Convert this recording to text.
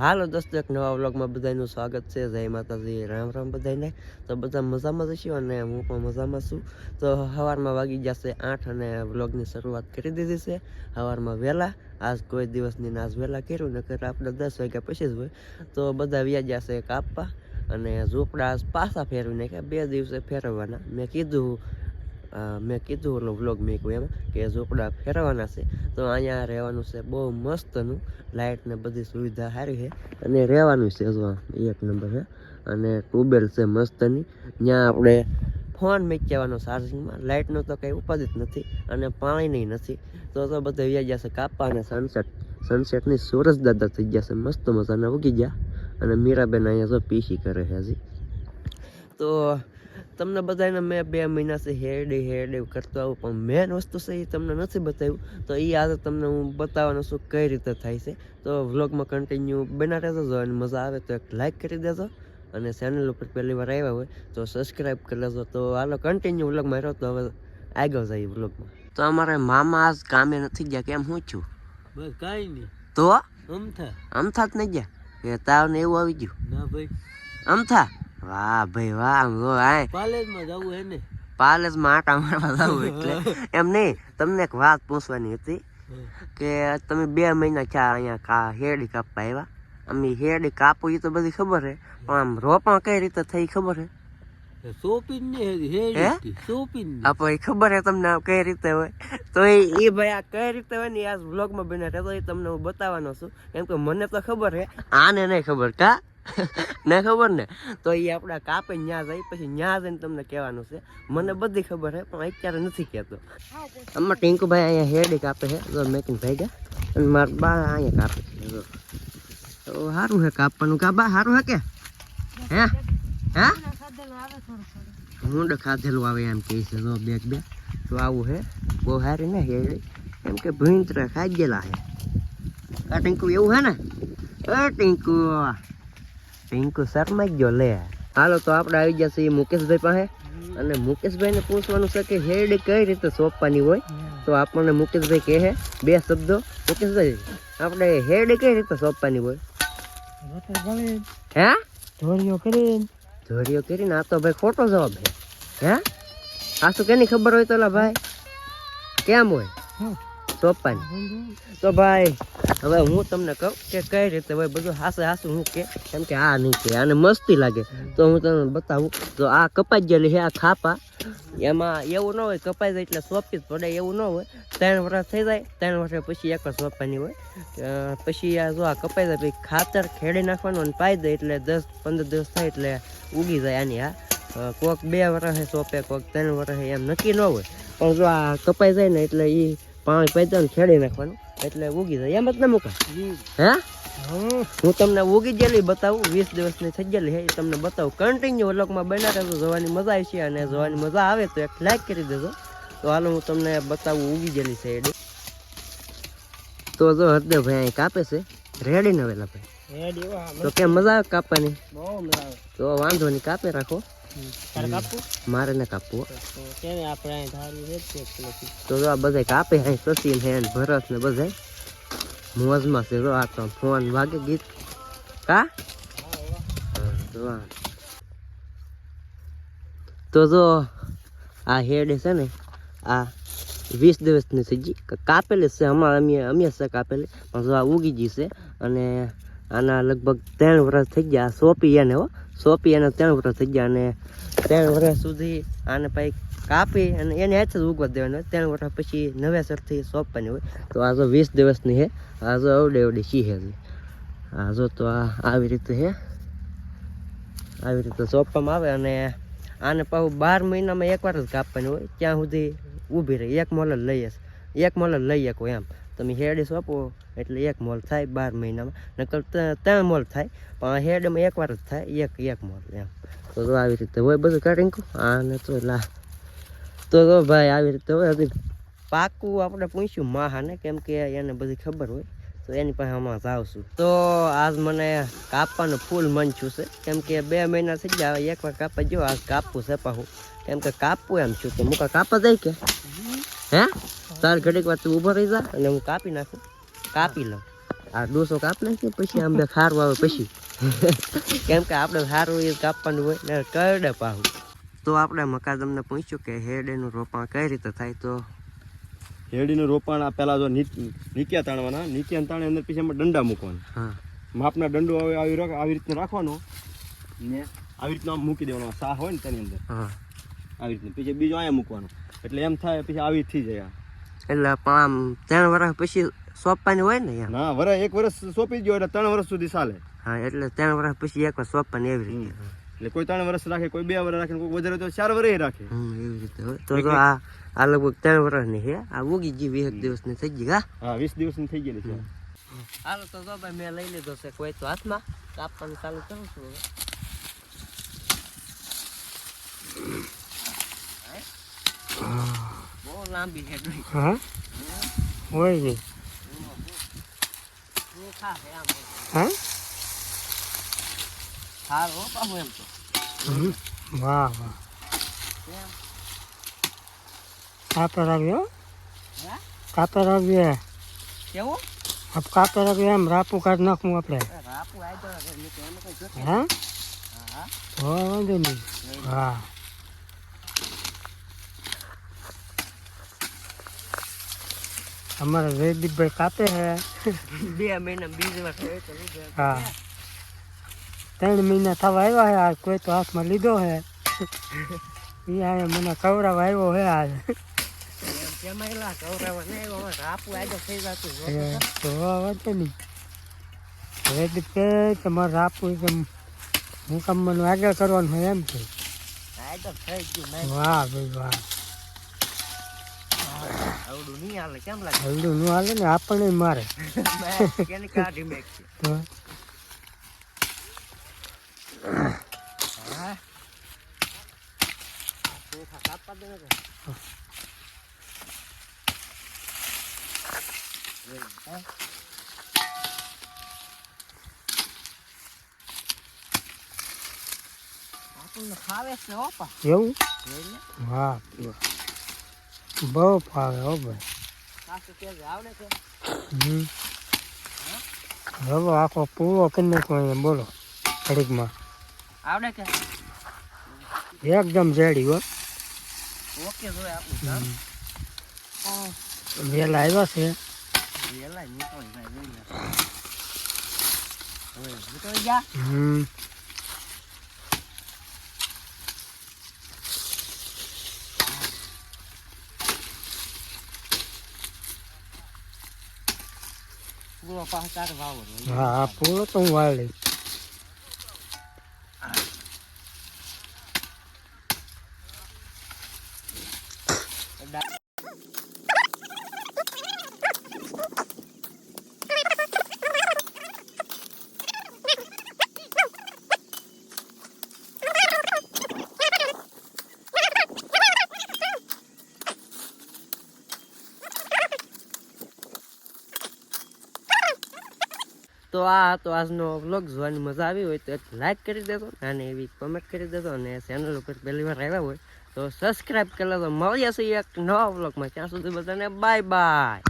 હાલો દોસ્તો, એક નવા વ્લોગમાં બધાનું સ્વાગત છે. જય માતાજી, રામ રામ બધાને તો બધા મજામાં જ છીએ અને હું પણ મજામાં છું. તો સવારમાં વાગી જશે આઠ અને વ્લોગની શરૂઆત કરી દીધી છે. સવારમાં વહેલા, આજ કોઈ દિવસની આજ વહેલા કર્યું, નકર આપણે દસ વાગ્યા પછી જ હોય. તો બધા વ્યા જશે કાપવા અને ઝૂંપડા પાછા ફેરવીને નાખ્યા બે દિવસે ફેરવવાના. મેં કીધું મેં કીધું ઓલો વ્લોગ મેં એમ કે ઝૂંપડા ફેરવાના છે. તો અહીંયા રહેવાનું છે બહુ મસ્તનું. લાઇટ ને બધી સુવિધા સારી છે. અને રહેવાનું છે જો એક નંબર છે અને ટ્યુબવેલ છે મસ્તની. ત્યાં આપણે ફોન મેં કહેવાનો ચાર્જિંગમાં લાઇટનો તો કંઈ ઉપાધિ નથી અને પાણીની નથી. તો તો બધા વ્યા જશે કાપા અને સનસેટ સનસેટની સૂરજ દાદા થઈ જશે મસ્ત મજાના ઉગી ગયા. અને મીરાબેન અહીંયા જો પીસી કરે છે હજી. તો તમને બધાને મેં બે મહિનાથી હેરડી હેરડી કરતો આવું પણ મેન વસ્તુ છે એ તમને નથી બતાવ્યું. તો એ આજે તમને હું બતાવવાનું છું કઈ રીતે થાય છે. તો વ્લોગમાં કન્ટિન્યુ બના રહેજો અને મજા આવે તો એક લાઇક કરી દેજો. અને ચેનલ ઉપર પહેલી વાર આવ્યા હોય તો સબસ્ક્રાઈબ કરી લેજો. તો હાલો કન્ટિન્યુ વ્લોગમાં રહ્યો તો હવે આગળ જાય વ્લોગમાં. તો અમારે મામા આજ કામે નથી ગયા કેમ? હું છું? બસ કાંઈ નહીં. તો? અમથા. અમથા જ નહીં ગયા? એ તાવ ને એવું આવી ગયું. ના ભાઈ. અમથા? વાહ ભાઈ વાહ જો આય કોલેજમાં જવું હે ને? પાલેજમાં આટા મારવા જવું એટલે. એમ નહીં તમને એક વાત પૂછવાની હતી કે તમે બે મહિના થયા અહીંયા કા હેડી કાપવા આવ્યા? અમે હેડી કાપવું એ તો બધી ખબર છે પણ આમ રોપણ કઈ રીતે થઈ ખબર હે? હે સોપીન આ પછી ખબર હે તમને કઈ રીતે હોય? તો એ એ ભાઈ આ કઈ રીતે હોય ને આ વ્લોગમાં બને તો એ તમને હું બતાવવાનો છું. કેમ કે મને તો ખબર છે આને નહીં ખબર કા? ના ખબર ને? તો એ આપણા કાપે ન્યા જાય પછી ન્યા જઈને તમને કહેવાનું છે. મને બધી ખબર છે પણ અત્યારે નથી કહેતો. આમાં ટીંકુભાઈ અહીંયા હેડી કાપે છે જો મેકિન ભાઈ ગયા અને મારા બા અહીંયા કાપે છે જો. તો સારું છે કાપવાનું. કા બા સારું છે કે? હે? હે? મૂંડ ખાધેલું આવે એમ કહે છે જો બે બે. તો આવું હે બહુ હારી ને હેડી એમ કે ભીંતરા ખાઈ ગયેલા હે. આ ટીંકુ એવું હે ને? અ ટીંકુ. ટીંકુ શરમાઈ ગયો લે. હાલો તો આપણે આવી ગયા છીએ મુકેશભાઈ પાસે. અને મુકેશભાઈને પૂછવાનું છે કે હેડ કઈ રીતે સોંપવાની હોય? તો આપણને મુકેશભાઈ કહે છે બે શબ્દો. મુકેશભાઈ આપણે હેડ કઈ રીતે સોંપવાની હોય? હે? ધોળીઓ કરીને ધોરીઓ કરીને આ તો ભાઈ ખોટો જવાબ છે. હે? આ શું કેની ખબર હોય તો ભાઈ? કેમ હોય? સોંપવાની તો ભાઈ, હવે હું તમને કહું કે કઈ રીતે ભાઈ બધું હાસે હાસું હું કે, કેમ કે આ નહીં કે આને મસ્તી લાગે. તો હું તમને બતાવું, તો આ કપાઈ ગયેલી છે, આ ખાપા. એમાં એવું ન હોય, કપાઈ જાય એટલે સોંપી જ પડે, એવું ન હોય. ત્રણ વર્ષ થઈ જાય, ત્રણ વર્ષ પછી એક જ સોંપવાની હોય. પછી આ જો આ કપાઈ જાય, પછી ખાતર ખેડી નાખવાનું અને પાઈ દે એટલે દસ, પંદર દિવસ થાય એટલે ઉગી જાય આની આ કોક બે વર્ષે સોંપે, કોક ત્રણ વર્ષે, એમ નક્કી ન હોય. પણ જો આ કપાઈ જાય ને એટલે એ પાણી દે ખેડી નાખવાનું એટલે ઉગી જાય. એમ જ ને મૂકા. હે? હું તમને ઉગી જેલી બતાવું વીસ દિવસની થઈ ગયેલી હે તમને બતાવું. કન્ટિન્યુ વ્લોગમાં બનાવે રહેજો જોવાની મજા આવી છે અને જોવાની મજા આવે તો એક લાઈક કરી દેજો. તો હાલો હું તમને બતાવું ઉગી ગયેલી છે એડી તો જો હરદેવભાઈ અહીં કાપે છે. રેડી ને વેલા ભાઈ? તો કેમ મજા આવે કાપવાની? બહુ મજા આવે. તો વાંધો નહીં કાપે રાખો. મારે ને કાપવું. તો છે આ બધા કાપે અહીં સચિન હે ભરત ને બધા મોજમાં છે જો આ તો ફોન વાગે ગીત. કા? જો આ. તો જો આ હેડ છે ને આ વીસ દિવસની ગઈ કાપેલી છે અમારે અમે અમે છે કાપેલી પણ જો આ ઉગી ગઈ છે અને આના લગભગ ત્રણ વર્ષ થઈ ગયા. સોંપી એને હો. સોંપી એને ત્રણ વર્ષ થઈ ગયા અને ત્રણ વર્ષ સુધી આને પછી કાપી અને એને હાથે જ ઉગવા દેવાનું. ત્રણ વર્ષ પછી નવેસરથી સોંપવાની હોય. તો આ જો વીસ દિવસની છે આ જો અવડે અવડી સી છે આ જો તો આ આવી રીતે છે આવી રીતે સોંપવામાં આવે અને આને પાછું બાર મહિનામાં એકવાર જ કાપવાની હોય. ત્યાં સુધી ઊભી રહે. એક મોલ જ લઈએ એક મોલ જ લઈ શકો એમ. તમે હેડ સોંપો એટલે એક મોલ થાય બાર મહિનામાં. નકર ત- ત્રણ મોલ થાય, પણ હેડમાં એકવાર જ થાય, એક એક મોલ એમ. તો આવી રીતે હોય બધું કાઢી ને તો લા. તો જો ભાઈ આવી રીતે હોય. હજી પાકું આપણે પૂછ્યું માહાને, કેમ કે એને બધી ખબર હોય, તો એની પાસે હમણાં જાવશું. તો આજ મને કાપવાનું ફૂલ મન છું છે. કેમ કે બે મહિના થઈ ગયા એકવાર કાપવા જો આજ કાપવું છે પાછું કેમ કે કાપવું એમ છું. તો મુકા કાપા જાય કે? હે? તાર ઘડીક વાર તું ઊભો રહી જા અને હું કાપી નાખું. કાપી લઉં. આ ડોસો કાપ નાખીએ પછી આમ ખારું આવે પછી. કેમ કે આપણે સારું એ કાપવાનું હોય ને કરડે પાહું. તો આપણે મકાદમને પૂછ્યું કે હેડેનું રોપાણ કઈ રીતે થાય તો હેડીનું રોપાણ આ પહેલાં જો નીક- તાણવાના નીકિયા તાણે અંદર પછી એમાં દંડા મૂકવાના. હા. માપના દંડો આવે આવી આવી રીતના રાખવાનો. ને? આવી રીતના આમ મૂકી દેવાનો સાહ હોય ને તેની અંદર. હા. આવી રીતના. પછી બીજો અહીંયા મૂકવાનો. એટલે એમ થાય પછી આવી થઈ જાય. એટલે પણ આમ ત્રણ વર્ષ પછી સોંપવાની હોય ને એમ. ના વરસ એક વર્ષ સોંપી ગયો એટલે ત્રણ વર્ષ સુધી ચાલે. હા એટલે ત્રણ વર્ષ પછી એક વાર સોંપવાની એવી રીતે. એટલે કોઈ ત્રણ વર્ષ રાખે કોઈ બે વર્ષ રાખે કોઈ વધારે તો ચાર વર્ષ રાખે. એવી રીતે. તો તો આ આ લગભગ ત્રણ વર્ષની છે. આ ઉગી ગઈ વીસ દિવસની થઈ ગઈ હા? હા વીસ દિવસની થઈ ગયેલી છે. હાલો તો ભાઈ મેં લઈ લીધો છે કોઈ તો હાથમાં કાપવાનું ચાલુ કરું છું હવે. બહુ લાંબી છે. હા? હોય ને હા હો? પાછું એમ તો. વાહ વાહ? કાપર આવ્યો હે? કાપર આવ્યો કેવું? આપ કાતર આવ્યો એમ રાપું કાઢી નાખવું આપણે. રાપુ જોતું. હા? હા વાંધો નહીં. હા અમારા જયદીપભાઈ કાપે છે બે મહિના બીજી વાર. હા. ત્રણ મહિના થવા આવ્યા છે આ કોઈ તો હાથમાં લીધો છે એ આ મને કવરાવા આવ્યો છે આ એમ કેમાં એલા કવરાવા નહીં આવ્યો, હવે રાપુ આઈ જાવ થઈ જતું તો વાંધો નહીં. જયદીપ કે તમારે આપવું કે હું કામ આગળ કરવાનું હોય એમ કે. વાહ ભાઈ વાહ. આવડું નહીં હાલે. કેમ લાગે? હલડું ન હાલે ને આપણને મારે. કેની કાઢી મેક છે હા. કાપવા દે ને આપણને ફાવે છે હો એવું? બહુ ફાવે હો ભાઈ. હવે આખો પૂરો કરી નાખો બોલો ઘડીકમાં. આવડે કે એકદમ રેડી હો. ઓકે જો આપણું વહેલા આવ્યા છે. વેલા નીકળી જા હમ. પૂરો પાસે તારે વાવો હા આ પૂરો તો હું વાળી તો આ હતો આજનો વ્લોગ જોવાની મજા આવી હોય તો લાઈક કરી દેજો અને એવી કોમેન્ટ કરી દેજો અને ચેનલ ઉપર પહેલી વાર આવ્યા હોય તો સબસ્ક્રાઈબ કરી લેજો. મળીએ છીએ એક નવા વ્લોગમાં ત્યાં સુધી બધાને બાય બાય